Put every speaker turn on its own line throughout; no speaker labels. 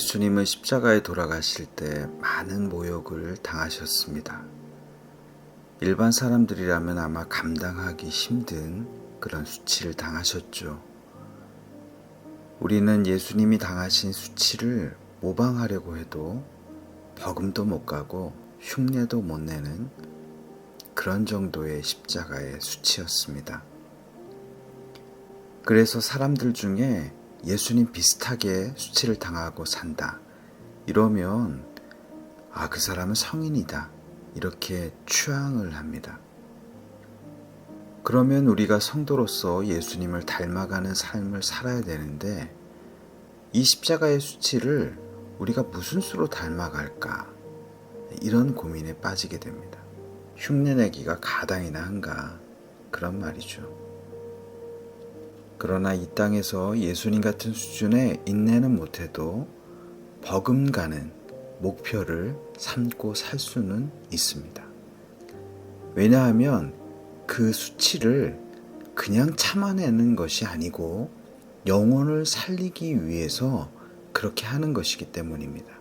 예수님은 십자가에 돌아가실 때 많은 모욕을 당하셨습니다. 일반 사람들이라면 아마 감당하기 힘든 그런 수치를 당하셨죠. 우리는 예수님이 당하신 수치를 모방하려고 해도 버금도 못 가고 흉내도 못 내는 그런 정도의 십자가의 수치였습니다. 그래서 사람들 중에 예수님 비슷하게 수치를 당하고 산다. 이러면, 아, 그 사람은 성인이다. 이렇게 추앙을 합니다. 그러면 우리가 성도로서 예수님을 닮아가는 삶을 살아야 되는데, 이 십자가의 수치를 우리가 무슨 수로 닮아갈까? 이런 고민에 빠지게 됩니다. 흉내내기가 가당이나 한가? 그런 말이죠. 그러나 이 땅에서 예수님 같은 수준의 인내는 못해도 버금가는 목표를 삼고 살 수는 있습니다. 왜냐하면 그 수치를 그냥 참아내는 것이 아니고 영혼을 살리기 위해서 그렇게 하는 것이기 때문입니다.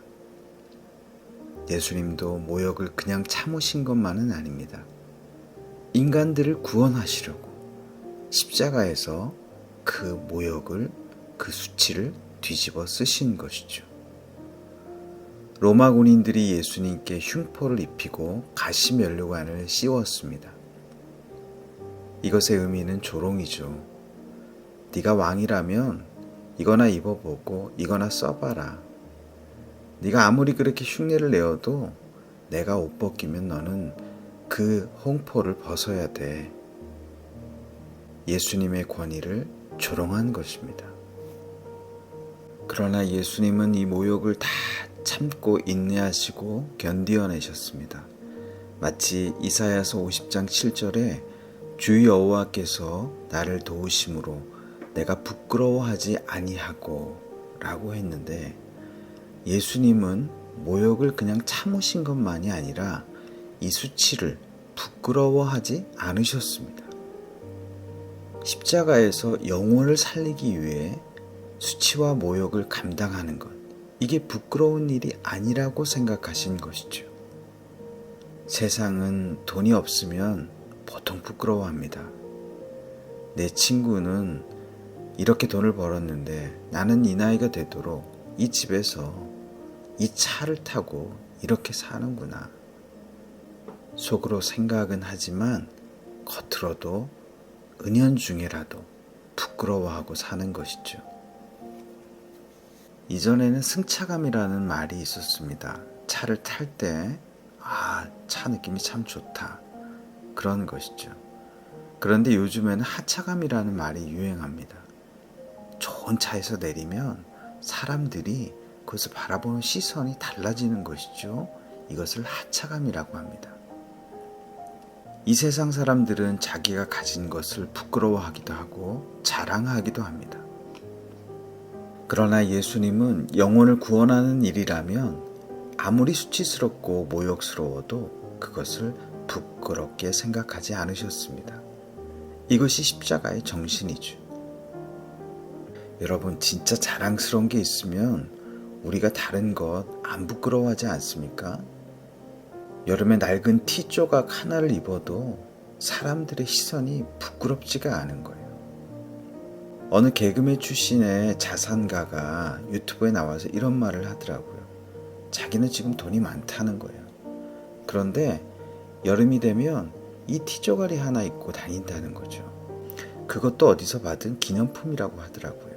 예수님도 모욕을 그냥 참으신 것만은 아닙니다. 인간들을 구원하시려고 십자가에서 그 모욕을 그 수치를 뒤집어 쓰신 것이죠. 로마 군인들이 예수님께 흉포를 입히고 가시 면류관을 씌웠습니다. 이것의 의미는 조롱이죠. 네가 왕이라면 이거나 입어보고 이거나 써봐라. 네가 아무리 그렇게 흉내를 내어도 내가 옷 벗기면 너는 그 홍포를 벗어야 돼. 예수님의 권위를 조롱한 것입니다. 그러나 예수님은 이 모욕을 다 참고 인내하시고 견디어내셨습니다. 마치 이사야서 50장 7절에 주 여호와께서 나를 도우심으로 내가 부끄러워하지 아니하고 라고 했는데 예수님은 모욕을 그냥 참으신 것만이 아니라 이 수치를 부끄러워하지 않으셨습니다. 십자가에서 영혼을 살리기 위해 수치와 모욕을 감당하는 것, 이게 부끄러운 일이 아니라고 생각하신 것이죠. 세상은 돈이 없으면 보통 부끄러워합니다. 내 친구는 이렇게 돈을 벌었는데 나는 이 나이가 되도록 이 집에서 이 차를 타고 이렇게 사는구나. 속으로 생각은 하지만 겉으로도 은연중에라도 부끄러워하고 사는 것이죠. 이전에는 승차감이라는 말이 있었습니다. 차를 탈 때, 아, 차 느낌이 참 좋다. 그런 것이죠. 그런데 요즘에는 하차감이라는 말이 유행합니다. 좋은 차에서 내리면 사람들이 그것을 바라보는 시선이 달라지는 것이죠. 이것을 하차감이라고 합니다. 이 세상 사람들은 자기가 가진 것을 부끄러워하기도 하고 자랑하기도 합니다. 그러나 예수님은 영혼을 구원하는 일이라면 아무리 수치스럽고 모욕스러워도 그것을 부끄럽게 생각하지 않으셨습니다. 이것이 십자가의 정신이죠. 여러분, 진짜 자랑스러운 게 있으면 우리가 다른 것 안 부끄러워하지 않습니까? 여름에 낡은 티 조각 하나를 입어도 사람들의 시선이 부끄럽지가 않은 거예요. 어느 개그맨 출신의 자산가가 유튜브에 나와서 이런 말을 하더라고요. 자기는 지금 돈이 많다는 거예요. 그런데 여름이 되면 이 티조가리 하나 입고 다닌다는 거죠. 그것도 어디서 받은 기념품이라고 하더라고요.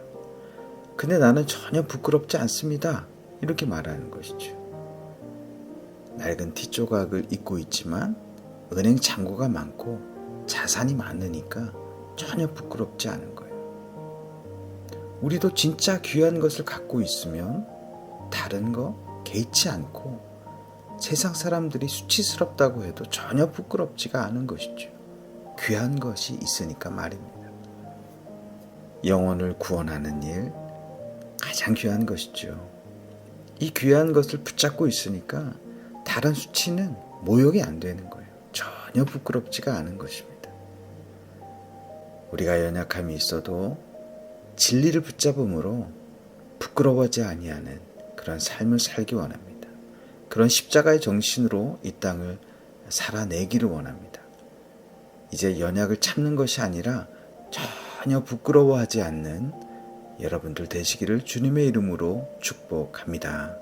근데 나는 전혀 부끄럽지 않습니다. 이렇게 말하는 것이죠. 낡은 티 조각을 입고 있지만 은행 잔고가 많고 자산이 많으니까 전혀 부끄럽지 않은 거예요. 우리도 진짜 귀한 것을 갖고 있으면 다른 거 개의치 않고 세상 사람들이 수치스럽다고 해도 전혀 부끄럽지가 않은 것이죠. 귀한 것이 있으니까 말입니다. 영혼을 구원하는 일, 가장 귀한 것이죠. 이 귀한 것을 붙잡고 있으니까 다른 수치는 모욕이 안 되는 거예요. 전혀 부끄럽지가 않은 것입니다. 우리가 연약함이 있어도 진리를 붙잡음으로 부끄러워하지 아니하는 그런 삶을 살기 원합니다. 그런 십자가의 정신으로 이 땅을 살아내기를 원합니다. 이제 연약을 참는 것이 아니라 전혀 부끄러워하지 않는 여러분들 되시기를 주님의 이름으로 축복합니다.